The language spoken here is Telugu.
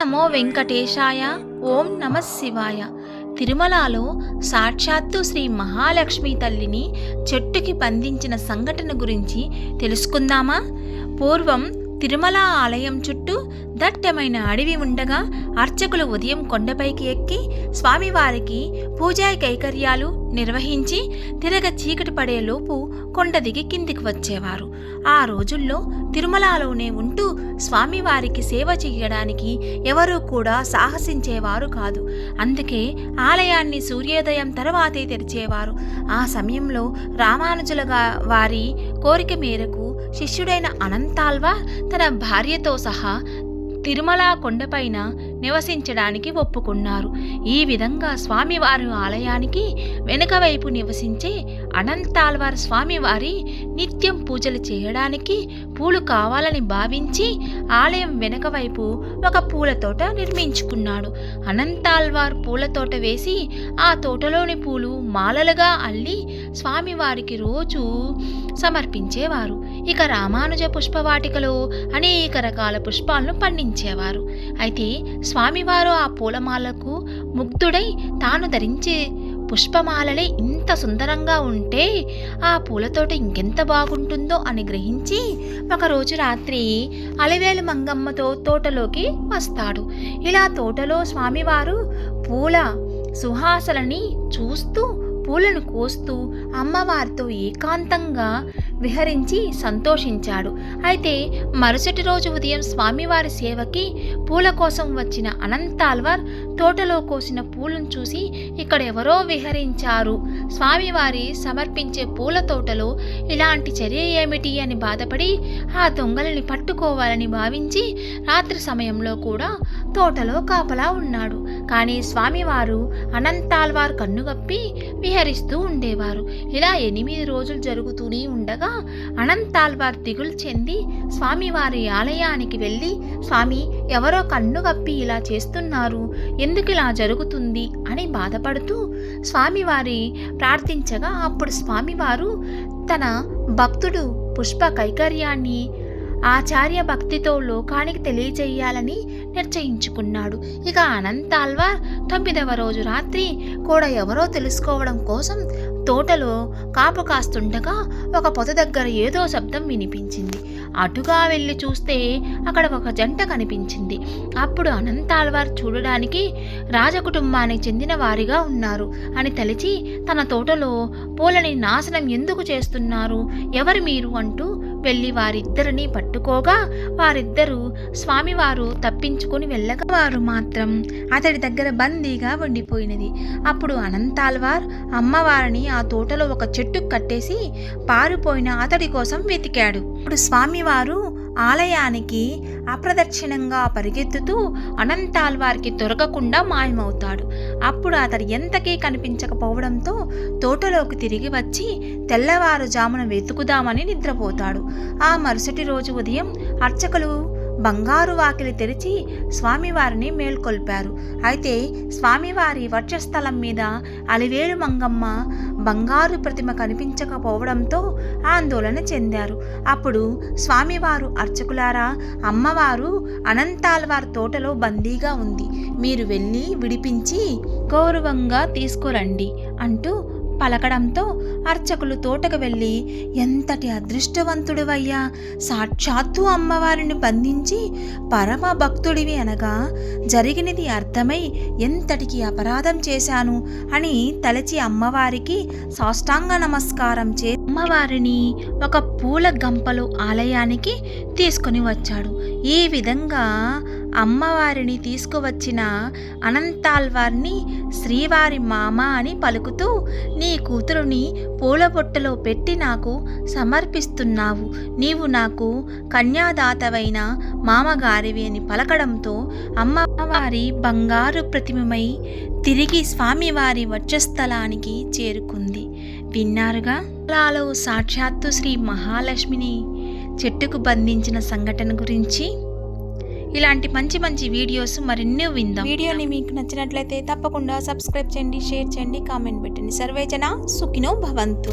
నమో వెంకటేశాయ ఓం నమ శివాయ. తిరుమలలో సాక్షాత్తు శ్రీ మహాలక్ష్మి తల్లిని చెట్టుకి బంధించిన సంఘటన గురించి తెలుసుకుందామా? పూర్వం తిరుమల ఆలయం చుట్టూ దట్టమైన అడవి ఉండగా అర్చకులు ఉదయం కొండపైకి ఎక్కి స్వామివారికి పూజా కైకర్యాలు నిర్వహించి తిరగ చీకటి పడేలోపు కొండ దిగి కిందికి వచ్చేవారు. ఆ రోజుల్లో తిరుమలలోనే ఉంటూ స్వామివారికి సేవ చేయడానికి ఎవరూ కూడా సాహసించేవారు కాదు. అందుకే ఆలయాన్ని సూర్యోదయం తర్వాతే తెరిచేవారు. ఆ సమయంలో రామానుజులగా వారి కోరిక మేరకు శిష్యుడైన అనంతాల్వా తన భార్యతో సహా తిరుమల కొండపైన నివసించడానికి ఒప్పుకున్నారు. ఈ విధంగా స్వామివారి ఆలయానికి వెనుక వైపు నివసించే అనంతాల్వార్ స్వామివారి నిత్యం పూజలు చేయడానికి పూలు కావాలని భావించి ఆలయం వెనుక వైపు ఒక పూల తోట నిర్మించుకున్నాడు. అనంతాల్వార్ పూల తోట వేసి ఆ తోటలోని పూలు మాలలుగా అల్లి స్వామివారికి రోజు సమర్పించేవారు. ఇక రామానుజ పుష్పవాటికలో అనేక రకాల పుష్పాలను పండించేవారు. అయితే స్వామివారు ఆ పూలమాలకు ముగ్ధుడై తాను ధరించే పుష్పమాలలే ఇంత సుందరంగా ఉంటే ఆ పూలతోట ఇంకెంత బాగుంటుందో అని గ్రహించి ఒకరోజు రాత్రి అలివేలు మంగమ్మతో తోటలోకి వస్తాడు. ఇలా తోటలో స్వామివారు పూల సుహాసలని చూస్తూ పూలను కోస్తూ అమ్మవారితో ఏకాంతంగా విహరించి సంతోషించాడు. అయితే మరుసటి రోజు ఉదయం స్వామివారి సేవకి పూల కోసం వచ్చిన అనంతాల్వార్ తోటలో కోసిన పూలను చూసి ఇక్కడ ఎవరో విహరించారు. స్వామివారి సమర్పించే పూల తోటలో ఇలాంటి చర్య ఏమిటి అని బాధపడి ఆ దొంగలని పట్టుకోవాలని భావించి రాత్రి సమయంలో కూడా తోటలో కాపలా ఉన్నాడు. కానీ స్వామివారు అనంతాల్వార్ కన్నుగప్పి విహరిస్తూ ఉండేవారు. ఇలా ఎనిమిది రోజులు జరుగుతూనే ఉండగా అనంతాల్వార్ దిగులు చెంది స్వామివారి ఆలయానికి వెళ్ళి స్వామి ఎవరో కన్నుగప్పి ఇలా చేస్తున్నారు ఎందుకు ఇలా జరుగుతుంది? అని బాధపడుతూ స్వామివారి ప్రార్థించగా అప్పుడు స్వామివారు తన భక్తుడు పుష్ప కైకర్యాన్ని ఆచార్య భక్తితో లోకానికి తెలియజేయాలని నిర్చయించుకున్నాడు. ఇక అనంతాల్వార్ తొమ్మిదవ రోజు రాత్రి కూడా ఎవరో తెలుసుకోవడం కోసం తోటలో కాపు కాస్తుండగా ఒక పొద దగ్గర ఏదో శబ్దం వినిపించింది. అటుగా వెళ్ళి చూస్తే అక్కడ ఒక జంట కనిపించింది. అప్పుడు అనంతాల్వార్ చూడడానికి రాజకుటుంబానికి చెందిన వారిగా ఉన్నారు. అని తలిచి తన తోటలో పూలని నాశనం ఎందుకు చేస్తున్నారు? ఎవరు మీరు? అంటూ వెళ్ళి వారిద్దరిని పట్టుకోగా వారిద్దరూ స్వామివారు తప్పించుకుని వెళ్ళగా వారు మాత్రం అతడి దగ్గర బందీగా ఉండిపోయినది. అప్పుడు అనంతాల్వార్ అమ్మవారిని ఆ తోటలో ఒక చెట్టు కట్టేసి పారిపోయిన అతడి కోసం వెతికాడు. ఇప్పుడు స్వామివారు ఆలయానికి అప్రదక్షిణంగా పరిగెత్తుతూ అనంతాల్వారికి దొరకకుండా మాయమవుతాడు. అప్పుడు అతడు ఎంతకీ కనిపించకపోవడంతో తోటలోకి తిరిగి వచ్చి తెల్లవారుజామున వెతుకుదామని నిద్రపోతాడు. ఆ మరుసటి రోజు ఉదయం అర్చకులు బంగారు వాకిలి తెరిచి స్వామివారిని మేల్కొల్పారు. అయితే స్వామివారి వక్షస్థలం మీద అలివేలు మంగమ్మ బంగారు ప్రతిమ కనిపించకపోవడంతో ఆందోళన చెందారు. అప్పుడు స్వామివారు అర్చకులారా అమ్మవారు అనంతాల్వార్ తోటలో బందీగా ఉంది. మీరు వెళ్ళి విడిపించి గౌరవంగా తీసుకురండి అంటూ పలకడంతో అర్చకులు తోటకు వెళ్ళి ఎంతటి అదృష్టవంతుడివయ్యా! సాక్షాత్తు అమ్మవారిని బంధించి పరమ భక్తుడివి అనగా జరిగినది అర్థమై ఎంతటికి అపరాధం చేశాను అని తలచి అమ్మవారికి సాష్టాంగ నమస్కారం చే అమ్మవారిని ఒక పూల గంపలు ఆలయానికి తీసుకొని వచ్చాడు. ఈ విధంగా అమ్మవారిని తీసుకువచ్చిన అనంతాల్వార్ని శ్రీవారి మామ అని పలుకుతూ నీ కూతురుని పూలబొట్టలో పెట్టి నాకు సమర్పిస్తున్నావు. నీవు నాకు కన్యాదాతవైన మామగారివి అని పలకడంతో అమ్మవారి బంగారు ప్రతిమమై తిరిగి స్వామివారి వక్షస్థలానికి చేరుకుంది. విన్నారుగా? లాలో సాక్షాత్తు శ్రీ మహాలక్ష్మిని చెట్టుకు బంధించిన సంఘటన గురించి ఇలాంటి మంచి మంచి వీడియోస్ మరెన్నో విందాం. వీడియోని మీకు నచ్చినట్లయితే తప్పకుండా సబ్స్క్రైబ్ చేయండి షేర్ చేయండి కామెంట్ పెట్టండి. సర్వేజన సుఖినో భవంతు.